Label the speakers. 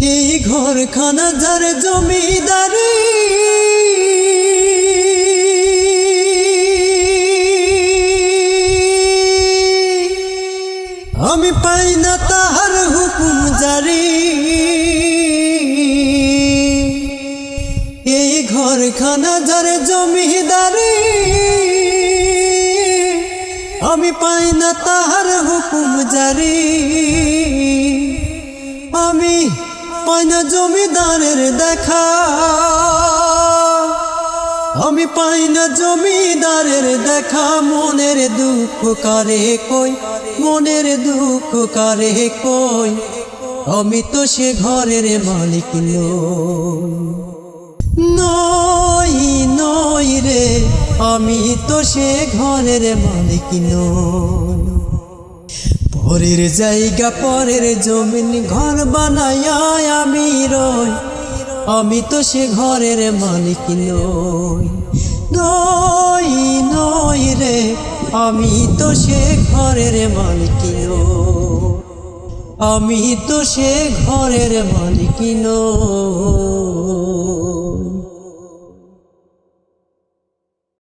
Speaker 1: এই ঘরখানা যার জমিদারি। আমি পাই না তাহার হুকুম জারি। এই ঘরখানা যার জমিদারি। আমি পাই না তাহার হুকুম জারি। পাই না জমিদারের দেখা। আমি পাই না জমিদারের দেখা। মনের দুঃখ কারে কই? মনের দুঃখ কারে কই? আমি তো সে ঘরের মালিক নই। নই রে, আমি তো সে ঘরের মালিক পরের জায়গা, পরের জমিন, ঘর বানায় আমি রই। আমি তো সে ঘরের মালিক নই। নই নই রে, আমি তো সে ঘরের মালিক নই। আমি তো সে ঘরের মালিক নই।